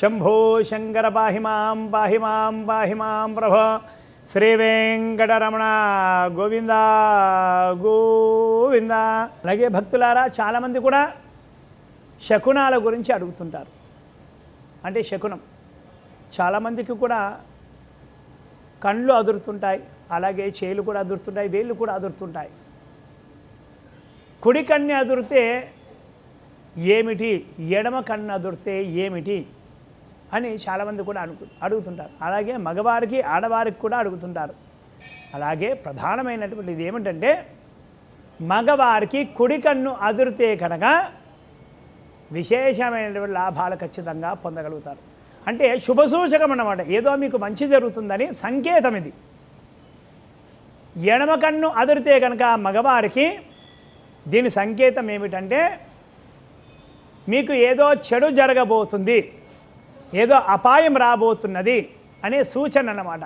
శంభో శంకర పాహి మాం పాహి మాం పాహి మాం ప్రభ. శ్రీ వెంకటరమణ గోవింద గోవింద. అలాగే భక్తులారా చాలామంది కూడా శకునాల గురించి అడుగుతుంటారు. అంటే శకునం. చాలామందికి కూడా కళ్ళు అదురుతుంటాయి అలాగే చేలు కూడా అదురుతుంటాయి వేళ్ళు కూడా అదురుతుంటాయి. కుడి కన్ను అదురితే ఏమిటి? ఎడమ కన్ను అదురితే ఏమిటి? అని చాలామంది కూడా అడుగు అడుగుతుంటారు. అలాగే మగవారికి ఆడవారికి కూడా అడుగుతుంటారు. అలాగే ప్రధానమైనటువంటిది ఏమిటంటే మగవారికి కుడి కన్ను అదిరితే కనుక విశేషమైనటువంటి లాభాలు ఖచ్చితంగా పొందగలుగుతారు. అంటే శుభసూచకం అన్నమాట. ఏదో మీకు మంచి జరుగుతుందని సంకేతం ఇది. ఎడమ కన్ను అదిరితే కనుక మగవారికి దీని సంకేతం ఏమిటంటే మీకు ఏదో చెడు జరగబోతుంది. ఏదో అపాయం రాబోతున్నది అనే సూచన అన్నమాట.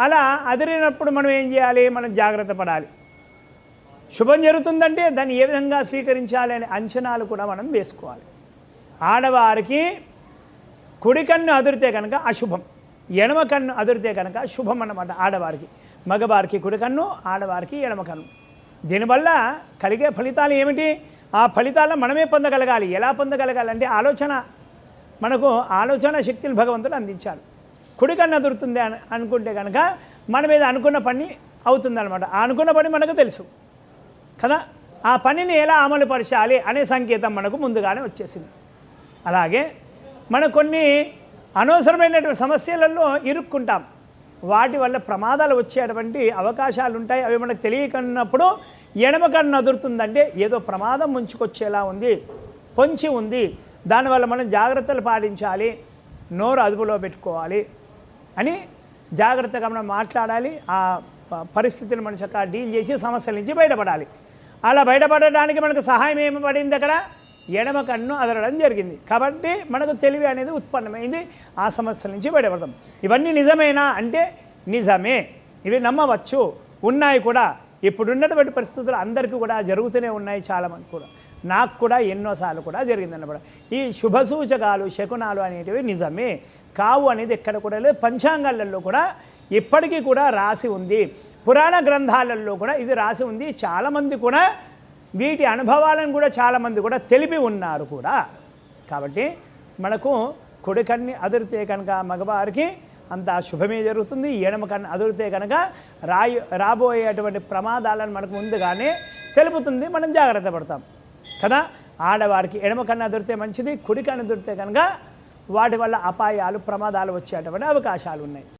అలా అదిరినప్పుడు మనం ఏం చేయాలి? మనం జాగ్రత్త పడాలి. శుభం జరుగుతుందంటే దాన్ని ఏ విధంగా స్వీకరించాలి అనే అంచనాలు కూడా మనం వేసుకోవాలి. ఆడవారికి కుడి కన్ను అదిరితే కనుక అశుభం ఎడమ కన్ను అదిరితే కనుక శుభం అన్నమాట ఆడవారికి. మగవారికి కుడి కన్ను ఆడవారికి ఎడమ కన్ను. దీనివల్ల కలిగే ఫలితాలు ఏమిటి? ఆ ఫలితాలను మనమే పొందగలగాలి. ఎలా పొందగలగాలి అంటే ఆలోచన మనకు ఆలోచన శక్తులు భగవంతుడు అందించాలి కుడికన్నా దొరుకుతుంది అని అనుకుంటే కనుక మన మీద అనుకున్న పని అవుతుందన్నమాట. ఆ అనుకున్న పని మనకు తెలుసు. కదా? ఆ పనిని ఎలా అమలు పరచాలి అనే సంకేతం మనకు ముందుగానే వచ్చేసింది. అలాగే మనం కొన్ని అనవసరమైనటువంటి సమస్యలలో ఇరుక్కుంటాం. వాటి వల్ల ప్రమాదాలు వచ్చేటువంటి అవకాశాలు ఉంటాయి. అవి మనకు తెలియకున్నప్పుడు ఎడమ కన్ను అదురుతుందంటే ఏదో ప్రమాదం ముంచుకొచ్చేలా ఉంది పొంచి ఉంది దానివల్ల మనం జాగ్రత్తలు పాటించాలి నోరు అదుపులో పెట్టుకోవాలి అని జాగ్రత్తగా మనం మాట్లాడాలి ఆ ప- పరిస్థితిని మనం చక్కగా డీల్ చేసి సమస్యల నుంచి బయటపడాలి. అలా బయటపడడానికి మనకు సహాయం ఏమి పడింది అక్కడ? ఎడమ కన్ను అదరడం జరిగింది. కాబట్టి మనకు తెలివి అనేది ఉత్పన్నమైంది. ఆ సమస్యల నుంచి బయటపడతాం ఇవన్నీ నిజమేనా అంటే నిజమే. ఇవి నమ్మవచ్చు. ఉన్నాయి కూడా. ఇప్పుడున్నటువంటి పరిస్థితులు అందరికీ కూడా జరుగుతూనే ఉన్నాయి చాలామంది కూడా. నాకు కూడా ఎన్నోసార్లు కూడా జరిగిందన్నమాట ఈ శుభ సూచకాలు శకునాలు అనేటివి నిజమే. కావు అనేది ఎక్కడ కూడా లేదు. పంచాంగాలలో కూడా ఇప్పటికీ కూడా రాసి ఉంది. పురాణ గ్రంథాలలో కూడా ఇది రాసి ఉంది. చాలామంది కూడా వీటి అనుభవాలను కూడా చాలామంది కూడా తెలిపి ఉన్నారు కూడా. కాబట్టి మనకు కొడుకన్ని అదిరితే కనుక మగవారికి అంత శుభమే జరుగుతుంది. ఎడమ కన్ను అదిరితే కనుక రాయి రాబోయేటువంటి ప్రమాదాలను మనకు ముందుగానే తెలుపుతుంది. మనం జాగ్రత్త పడతాం. కదా? ఆడవారికి ఎడమ కన్నా దొరికితే మంచిది కుడి కన్నా దొరికితే కనుక వాటి వల్ల అపాయాలు ప్రమాదాలు వచ్చేటువంటి అవకాశాలు ఉన్నాయి.